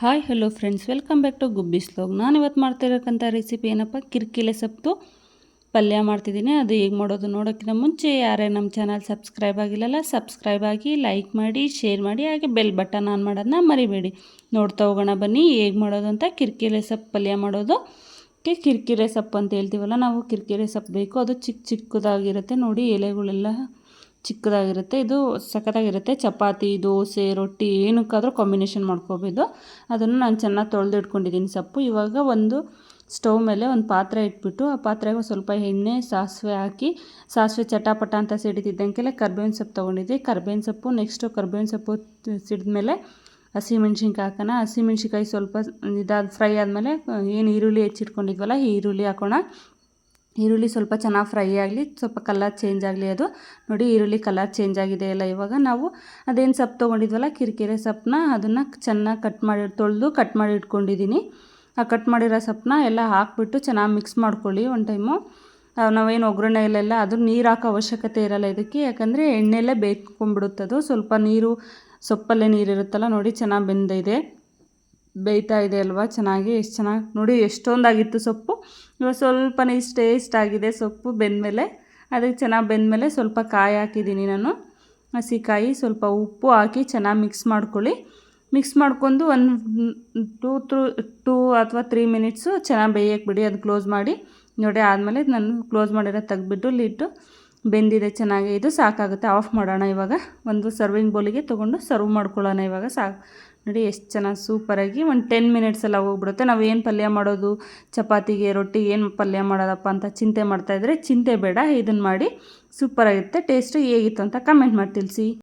Hi hello friends welcome back to Gubbi vlog ನಾನು ಇವತ್ತು ಮಾಡ್ತಿರೋಕ್ಕಂಥ recipe ಏನಪ್ಪ? ಕಿರ್ಕಿಲೆ ಸೊಪ್ಪು. ಪಲ್ಯ ಮಾಡ್ತಿದ್ದೀನಿ. ಅದು ಹೇಗೆ ಮಾಡೋದು ನೋಡೋಕ್ಕಿಂತ ಮುಂಚೆ ಯಾರೇ ನಮ್ಮ ಚಾನಲ್ ಸಬ್ಸ್ಕ್ರೈಬ್ ಆಗಿಲ್ಲಲ್ಲ ಸಬ್ಸ್ಕ್ರೈಬ್ ಆಗಿ ಲೈಕ್ ಮಾಡಿ ಶೇರ್ ಮಾಡಿ, ಹಾಗೆ ಬೆಲ್ ಬಟನ್ ಆನ್ ಮಾಡೋದನ್ನ ಮರಿಬೇಡಿ. ನೋಡ್ತಾ ಹೋಗೋಣ ಬನ್ನಿ ಹೇಗೆ ಮಾಡೋದು ಅಂತ ಕಿರ್ಕಿಲೆ ಸೊಪ್ಪು ಪಲ್ಯ ಮಾಡೋದು. ಕೆ ಕಿರ್ಕಿರೆ ಸೊಪ್ಪು ಅಂತ ಹೇಳ್ತೀವಲ್ಲ, ನಾವು ಕಿರ್ಕಿರೆ ಸೊಪ್ಪು ಬೇಕು. ಅದು ಚಿಕ್ಕ ಚಿಕ್ಕದಾಗಿರುತ್ತೆ. ನೋಡಿ ಎಲೆಗಳೆಲ್ಲ ಚಿಕ್ಕದಾಗಿರುತ್ತೆ, ಇದು ಸಖತ್ತಾಗಿರುತ್ತೆ. ಚಪಾತಿ, ದೋಸೆ, ರೊಟ್ಟಿ, ಏನಕ್ಕಾದರೂ ಕಾಂಬಿನೇಷನ್ ಮಾಡ್ಕೋಬೋದು. ಅದನ್ನು ನಾನು ಚೆನ್ನಾಗಿ ತೊಳೆದು ಇಟ್ಕೊಂಡಿದ್ದೀನಿ ಸೊಪ್ಪು. ಇವಾಗ ಒಂದು ಸ್ಟವ್ ಮೇಲೆ ಒಂದು ಪಾತ್ರೆ ಇಟ್ಬಿಟ್ಟು, ಆ ಪಾತ್ರೆಗೆ ಸ್ವಲ್ಪ ಎಣ್ಣೆ, ಸಾಸಿವೆ ಹಾಕಿ, ಸಾಸಿವೆ ಚಟಾಪಟ ಅಂತ ಸಿಡಿತಿದ್ದಂಗೆಲ್ಲ ಕರ್ಬೇವಿನ ಸೊಪ್ಪು ತೊಗೊಂಡಿದ್ದೆ ಕರ್ಬೇವಿನ ಸೊಪ್ಪು ನೆಕ್ಸ್ಟು ಕರ್ಬೇವಿನ ಸೊಪ್ಪು ಸಿಡಿದ್ಮೇಲೆ ಹಸಿಮೆಣ್ಸಿನ್ಕಾಯಿ ಹಾಕೋಣ. ಹಸಿಮೆಣ್ಸಿನ್ಕಾಯಿ ಸ್ವಲ್ಪ ಇದಾದ ಫ್ರೈ ಆದಮೇಲೆ, ಏನು ಈರುಳ್ಳಿ ಹೆಚ್ಚಿಟ್ಕೊಂಡಿದ್ವಲ್ಲ, ಈ ಈರುಳ್ಳಿ ಹಾಕೋಣ. ಈರುಳ್ಳಿ ಸ್ವಲ್ಪ ಚೆನ್ನಾಗಿ ಫ್ರೈ ಆಗಲಿ, ಸ್ವಲ್ಪ ಕಲರ್ ಚೇಂಜ್ ಆಗಲಿ ಅದು. ನೋಡಿ ಈರುಳ್ಳಿ ಕಲರ್ ಚೇಂಜ್ ಆಗಿದೆ ಎಲ್ಲ ಇವಾಗ. ನಾವು ಅದೇನು ಸೊಪ್ಪು ತೊಗೊಂಡಿದ್ವಲ್ಲ, ಕಿರಿಕಿರೆ ಸೊಪ್ಪನ್ನ ಅದನ್ನು ಚೆನ್ನಾಗಿ ಕಟ್ ಮಾಡಿ, ತೊಳೆದು ಕಟ್ ಮಾಡಿ ಇಟ್ಕೊಂಡಿದ್ದೀನಿ ಆ ಕಟ್ ಮಾಡಿರೋ ಸೊಪ್ಪನ್ನ ಎಲ್ಲ ಹಾಕ್ಬಿಟ್ಟು ಚೆನ್ನಾಗಿ ಮಿಕ್ಸ್ ಮಾಡ್ಕೊಳ್ಳಿ ಒಂದು ಟೈಮು ನಾವೇನು ಒಗ್ಗರಣೆಯಲ್ಲೆಲ್ಲ ಅದು ನೀರು ಹಾಕೋ ಅವಶ್ಯಕತೆ ಇರಲ್ಲ ಇದಕ್ಕೆ. ಯಾಕಂದರೆ ಎಣ್ಣೆಲ್ಲೇ ಬೇಯ್ಕೊಂಡ್ಬಿಡುತ್ತದು. ಸ್ವಲ್ಪ ನೀರು, ಸೊಪ್ಪಲ್ಲೇ ನೀರಿರುತ್ತಲ್ಲ ನೋಡಿ ಚೆನ್ನಾಗಿ ಬೆಂದಿದೆ. ಬೇಯ್ತಾ ಇದೆ ಅಲ್ವಾ? ಚೆನ್ನಾಗಿ ಎಷ್ಟು ಚೆನ್ನಾಗಿ ನೋಡಿ ಎಷ್ಟೊಂದಾಗಿತ್ತು ಸೊಪ್ಪು. ಇವಾಗ ಸ್ವಲ್ಪ ಇಷ್ಟು ಟೇಸ್ಟ್ ಆಗಿದೆ ಸೊಪ್ಪು ಬೆಂದಮೇಲೆ. ಅದಕ್ಕೆ ಚೆನ್ನಾಗಿ ಬೆಂದಮೇಲೆ ಸ್ವಲ್ಪ ಕಾಯಿ ಹಾಕಿದ್ದೀನಿ ನಾನು. ಹಸಿಕಾಯಿ, ಸ್ವಲ್ಪ ಉಪ್ಪು ಹಾಕಿ ಚೆನ್ನಾಗಿ ಮಿಕ್ಸ್ ಮಾಡ್ಕೊಳ್ಳಿ. ಮಿಕ್ಸ್ ಮಾಡ್ಕೊಂಡು ಒಂದು ಟೂ ತ್ರೂ ಟೂ ಅಥವಾ ತ್ರೀ ಮಿನಿಟ್ಸು ಚೆನ್ನಾಗಿ ಬೇಯಕ್ಕೆ ಬಿಡಿ. ಅದು ಕ್ಲೋಸ್ ಮಾಡಿ. ನೋಡಿ ಆದಮೇಲೆ ನಾನು ಕ್ಲೋಸ್ ಮಾಡಿರೋ ತೆಗೆದ್ಬಿಟ್ಟು ಲಿಟ್ಟು ಬೆಂದಿದೆ ಚೆನ್ನಾಗಿ, ಇದು ಸಾಕಾಗುತ್ತೆ. ಆಫ್ ಮಾಡೋಣ ಇವಾಗ. ಒಂದು ಸರ್ವಿಂಗ್ ಬೌಲಿಗೆ ತೊಗೊಂಡು ಸರ್ವ್ ಮಾಡ್ಕೊಳ್ಳೋಣ ಇವಾಗ. ಸಾಕು ನೋಡಿ ಎಷ್ಟು ಚೆನ್ನಾಗಿ ಸೂಪರಾಗಿ ಒಂದು ಟೆನ್ ಮಿನಿಟ್ಸೆಲ್ಲ ಹೋಗ್ಬಿಡುತ್ತೆ. ನಾವು ಏನು ಪಲ್ಯ ಮಾಡೋದು? ಚಪಾತಿಗೆ, ರೊಟ್ಟಿ ಏನು ಪಲ್ಯ ಮಾಡೋದಪ್ಪ ಅಂತ ಚಿಂತೆ ಮಾಡ್ತಾಯಿದ್ರೆ ಚಿಂತೆ ಬೇಡ. ಇದನ್ನು ಮಾಡಿ ಸೂಪರಾಗಿರುತ್ತೆ. ಟೇಸ್ಟು ಹೇಗಿತ್ತು ಅಂತ ಕಮೆಂಟ್ ಮಾಡಿ ತಿಳಿಸಿ.